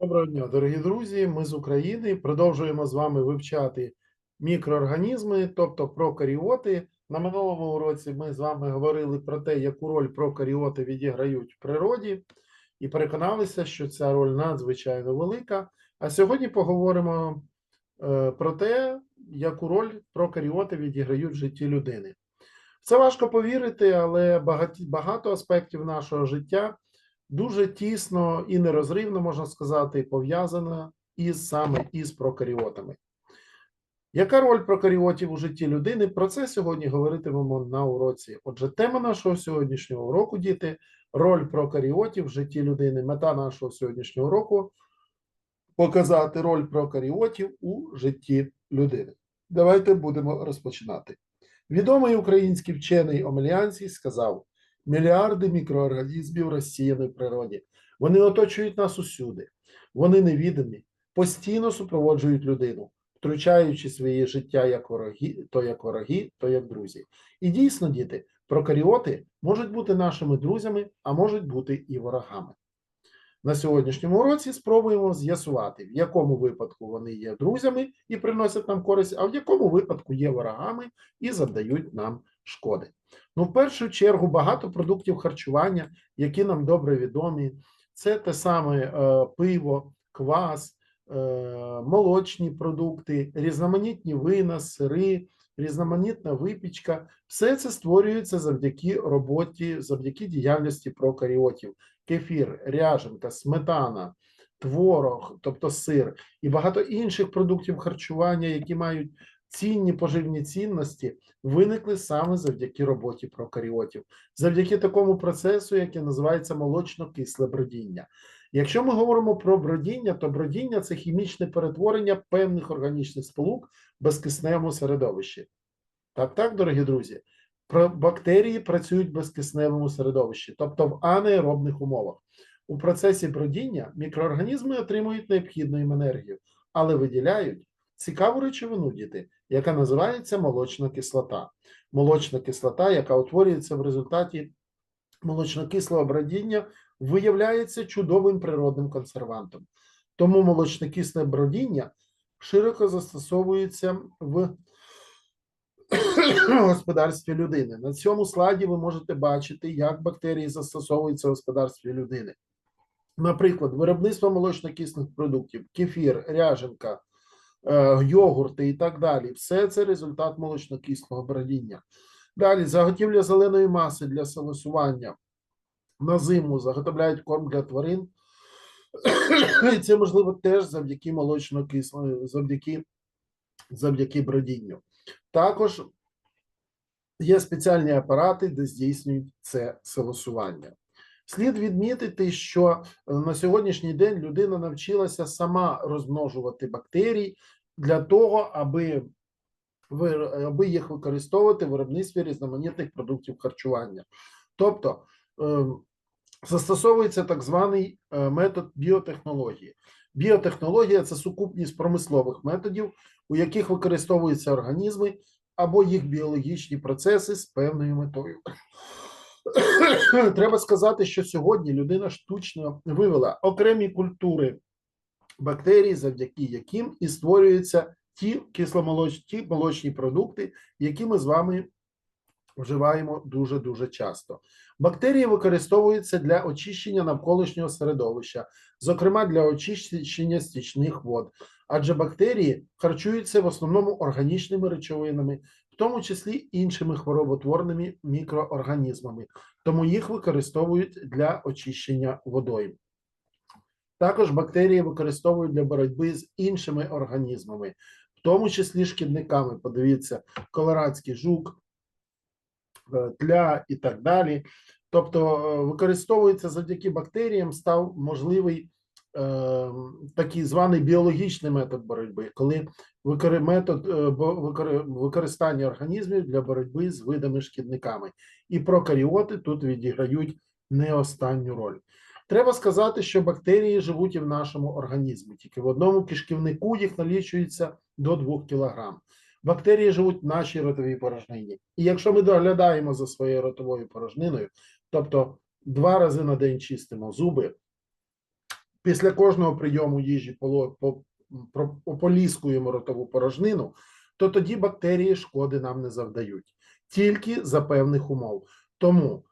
Доброго дня, дорогі друзі. Ми з України продовжуємо з вами вивчати мікроорганізми, тобто прокаріоти. На минулому уроці ми з вами говорили про те, яку роль прокаріоти відіграють в природі, і переконалися, що ця роль надзвичайно велика. А сьогодні поговоримо е, про те, яку роль прокаріоти відіграють в житті людини. Це важко повірити, але багато аспектів нашого життя дуже тісно і нерозривно, можна сказати, пов'язана із саме із прокаріотами. Яка роль прокаріотів у житті людини? Про це сьогодні говоритимемо на уроці. Отже, тема нашого сьогоднішнього уроку, діти, роль прокаріотів в житті людини. Мета нашого сьогоднішнього уроку показати роль прокаріотів у житті людини. Давайте будемо розпочинати. Відомий український вчений Омелянський сказав: мільярди мікроорганізмів розсіяні в природі. Вони оточують нас усюди, вони невідомі, постійно супроводжують людину, втручаючи своє життя як вороги, то як вороги, то як друзі. І дійсно, діти, прокаріоти можуть бути нашими друзями, а можуть бути і ворогами. На сьогоднішньому уроці спробуємо з'ясувати, в якому випадку вони є друзями і приносять нам користь, а в якому випадку є ворогами і завдають нам шкоди. Ну, в першу чергу, багато продуктів харчування, які нам добре відомі, це те саме е, пиво, квас, е, молочні продукти, різноманітні вина, сири, різноманітна випічка. Все це створюється завдяки роботі, завдяки діяльності прокаріотів. Кефір, ряженка, сметана, творог, тобто сир, і багато інших продуктів харчування, які мають цінні поживні цінності, виникли саме завдяки роботі прокаріотів, завдяки такому процесу, який називається молочно-кисле бродіння. Якщо ми говоримо про бродіння, то бродіння це хімічне перетворення певних органічних сполук в безкисневому середовищі. Так, так, дорогі друзі, бактерії працюють в безкисневому середовищі, тобто в анаеробних умовах. У процесі бродіння мікроорганізми отримують необхідну їм енергію, але виділяють цікаву речовину діти, яка називається молочна кислота. Молочна кислота, яка утворюється в результаті молочнокислого бродіння, виявляється чудовим природним консервантом. Тому молочнокисне бродіння широко застосовується в господарстві людини. На цьому слайді ви можете бачити, як бактерії застосовуються в господарстві людини. Наприклад, виробництво молочнокисних продуктів, кефір, ряженка, йогурти і так далі. Все це результат молочнокисного бродіння. Далі заготівля зеленої маси для салосування на зиму заготовляють корм для тварин. І це можливо теж завдяки молочно-кислої, завдяки, завдяки бродінню. Також є спеціальні апарати, де здійснюють це салосування. Слід відмітити, що е, на сьогоднішній день людина навчилася сама розмножувати бактерії для того, аби, аби їх використовувати в виробництві різноманітних продуктів харчування. Тобто е, застосовується так званий е, метод біотехнології. Біотехнологія це сукупність промислових методів, у яких використовуються організми або їх біологічні процеси з певною метою. Треба сказати, що сьогодні людина штучно вивела окремі культури бактерій, завдяки яким і створюються ті кисломолочні молочні продукти, які ми з вами вживаємо дуже дуже часто. Бактерії використовуються для очищення навколишнього середовища, зокрема для очищення стічних вод, адже бактерії харчуються в основному органічними речовинами, в тому числі іншими хвороботворними мікроорганізмами, тому їх використовують для очищення водойм. Також бактерії використовують для боротьби з іншими організмами, в тому числі шкідниками. Подивіться, колорадський жук, е, тля і так далі. Тобто е, використовується завдяки бактеріям, став можливий е, такий званий біологічний метод боротьби, коли метод е, використання організмів для боротьби з видами шкідниками. І прокаріоти тут відіграють не останню роль. Треба сказати, що бактерії живуть і в нашому організмі. Тільки в одному кишківнику їх налічується до 2 кг. Бактерії живуть в нашій ротовій порожнині. І якщо ми доглядаємо за своєю ротовою порожниною, тобто два рази на день чистимо зуби, після кожного прийому їжі ополіскуємо ротову порожнину, то тоді бактерії шкоди нам не завдають, тільки за певних умов. Тому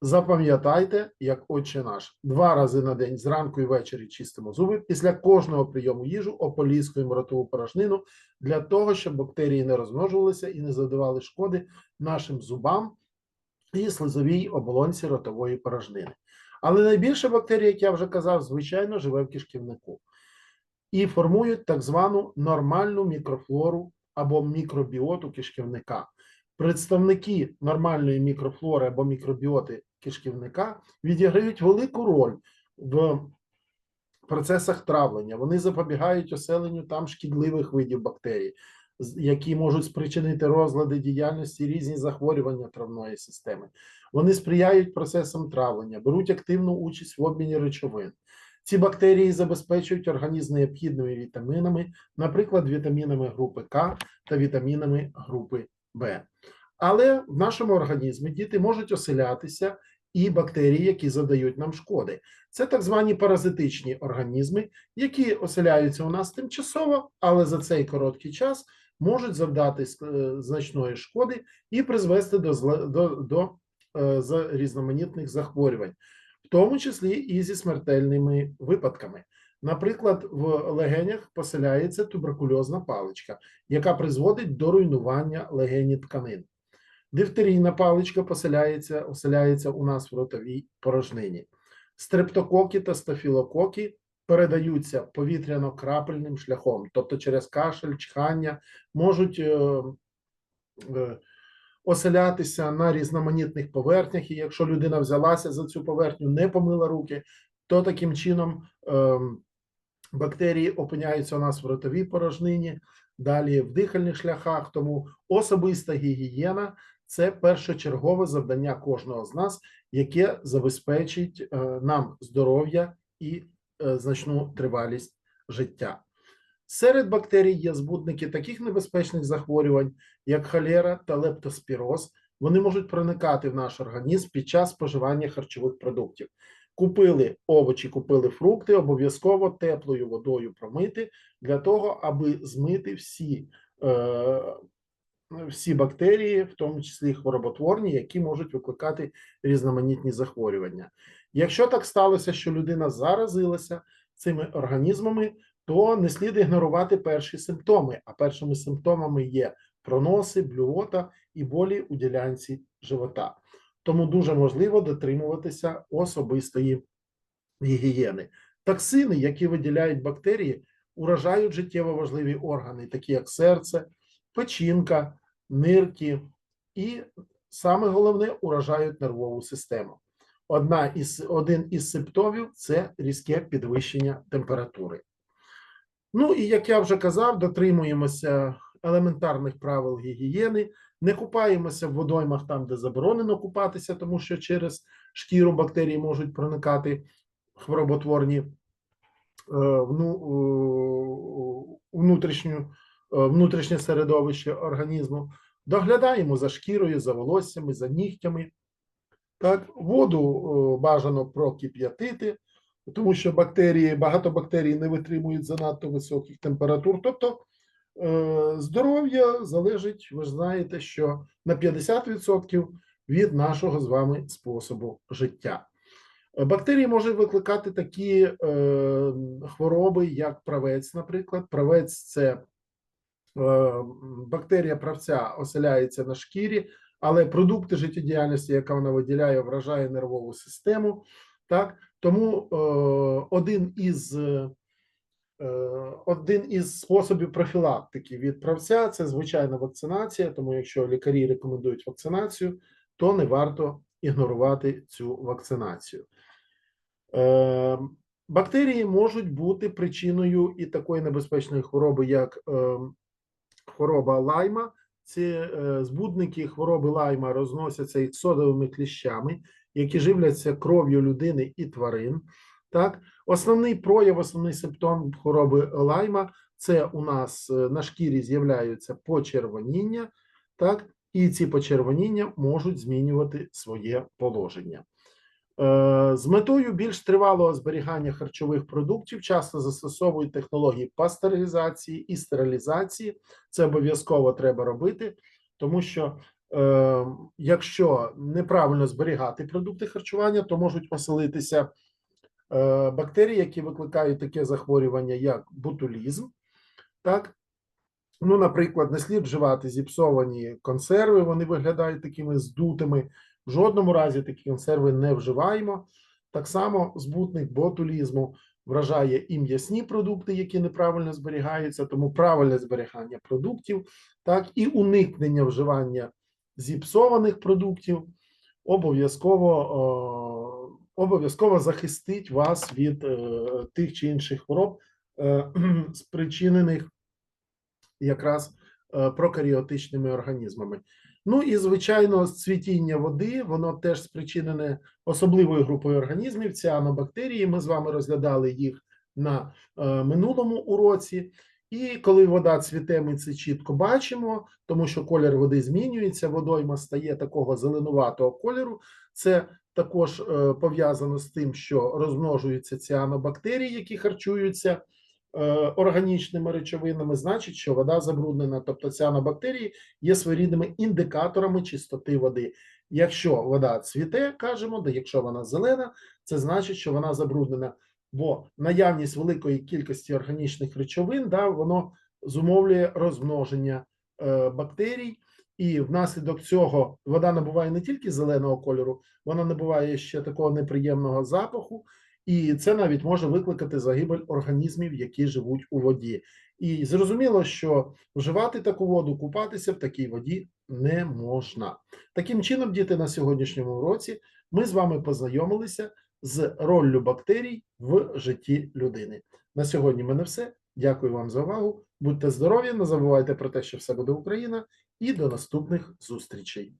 запам'ятайте, як отче наш, два рази на день зранку і ввечері чистимо зуби. Після кожного прийому їжу ополіскуємо ротову порожнину для того, щоб бактерії не розмножувалися і не завдавали шкоди нашим зубам і слизовій оболонці ротової порожнини. Але найбільше бактерій, як я вже казав, звичайно, живе в кишківнику і формують так звану нормальну мікрофлору або мікробіоту кишківника. Представники нормальної мікрофлори або мікробіоти кишківника відіграють велику роль в процесах травлення. Вони запобігають оселенню там шкідливих видів бактерій, які можуть спричинити розлади діяльності різні захворювання травної системи. Вони сприяють процесам травлення, беруть активну участь в обміні речовин. Ці бактерії забезпечують організм необхідними вітамінами, наприклад, вітамінами групи К та вітамінами групи В. Але в нашому організмі діти можуть оселятися і бактерії, які завдають нам шкоди. Це так звані паразитичні організми, які оселяються у нас тимчасово, але за цей короткий час можуть завдати е, значної шкоди і призвести до, до, до е, різноманітних захворювань, в тому числі і зі смертельними випадками. Наприклад, в легенях поселяється туберкульозна паличка, яка призводить до руйнування легені тканин. Дифтерійна паличка поселяється, оселяється у нас в ротовій порожнині. Стрептококи та стафілококи передаються повітряно-крапельним шляхом, тобто через кашель, чхання, можуть е, е, оселятися на різноманітних поверхнях, і якщо людина взялася за цю поверхню, не помила руки, то таким чином е, бактерії опиняються у нас в ротовій порожнині, далі в дихальних шляхах. Тому особиста гігієна це першочергове завдання кожного з нас, яке забезпечить е, нам здоров'я і е, значну тривалість життя. Серед бактерій є збудники таких небезпечних захворювань, як холера та лептоспіроз. Вони можуть проникати в наш організм під час споживання харчових продуктів. Купили овочі, купили фрукти, обов'язково теплою водою промити для того, аби змити всі, е, всі бактерії, в тому числі хвороботворні, які можуть викликати різноманітні захворювання. Якщо так сталося, що людина заразилася цими організмами, то не слід ігнорувати перші симптоми. А першими симптомами є проноси, блювота і болі у ділянці живота. Тому дуже важливо дотримуватися особистої гігієни. Токсини, які виділяють бактерії, уражають життєво важливі органи, такі як серце, печінка, нирки, і саме головне уражають нервову систему. Одна із, один із симптомів це різке підвищення температури. Ну і як я вже казав, дотримуємося елементарних правил гігієни, не купаємося в водоймах там, де заборонено купатися, тому що через шкіру бактерії можуть проникати хвороботворні е, внутрішню, внутрішнє середовище організму. Доглядаємо за шкірою, за волоссями, за нігтями. Так, воду е, бажано прокип'ятити, тому що бактерії, багато бактерій не витримують занадто високих температур. Тобто е, здоров'я залежить, ви ж знаєте, що на 50% від нашого з вами способу життя. Е, Бактерії можуть викликати такі е, хвороби, як правець, наприклад. Правець це е, бактерія правця оселяється на шкірі, але продукти життєдіяльності, яка вона виділяє, вражає нервову систему. Так? Тому е, один із е, один із способів профілактики від правця це звичайна вакцинація. Тому, якщо лікарі рекомендують вакцинацію, то не варто ігнорувати цю вакцинацію. Е, Бактерії можуть бути причиною і такої небезпечної хвороби, як е, хвороба лайма. Ці е, збудники хвороби лайма розносяться іксодовими кліщами, які живляться кров'ю людини і тварин. Так, основний прояв, основний симптом хвороби лайма це у нас е, на шкірі з'являються почервоніння, так, і ці почервоніння можуть змінювати своє положення. Е, З метою більш тривалого зберігання харчових продуктів часто застосовують технології пастеризації і стерилізації. Це обов'язково треба робити, тому що е, якщо неправильно зберігати продукти харчування, то можуть оселитися е, бактерії, які викликають таке захворювання, як ботулізм. Так, ну, наприклад, не слід вживати зіпсовані консерви, вони виглядають такими здутими. В жодному разі такі консерви не вживаємо. Так само збутник ботулізму вражає і м'ясні продукти, які неправильно зберігаються, тому правильне зберігання продуктів, так і уникнення вживання зіпсованих продуктів обов'язково е, обов'язково захистить вас від е, тих чи інших хвороб, е, спричинених якраз прокаріотичними організмами. Ну і звичайно, цвітіння води, воно теж спричинене особливою групою організмів. Ціанобактерії. Ми з вами розглядали їх на е, минулому уроці. І коли вода цвіте, ми це чітко бачимо, тому що колір води змінюється, водойма стає такого зеленуватого кольору. Це також е, пов'язано з тим, що розмножуються ціанобактерії, які харчуються органічними речовинами, значить, що вода забруднена. Тобто ціанобактерії є своєрідними індикаторами чистоти води. Якщо вода цвіте, кажемо, да якщо вона зелена, це значить, що вона забруднена. Бо наявність великої кількості органічних речовин, да, воно зумовлює розмноження е, бактерій, і внаслідок цього вода набуває не тільки зеленого кольору, вона набуває ще такого неприємного запаху, і це навіть може викликати загибель організмів, які живуть у воді. І зрозуміло, що вживати таку воду, купатися в такій воді не можна. Таким чином, діти, на сьогоднішньому уроці ми з вами познайомилися з роллю бактерій в житті людини. На сьогодні в мене все. Дякую вам за увагу. Будьте здорові, не забувайте про те, що все буде Україна, і до наступних зустрічей.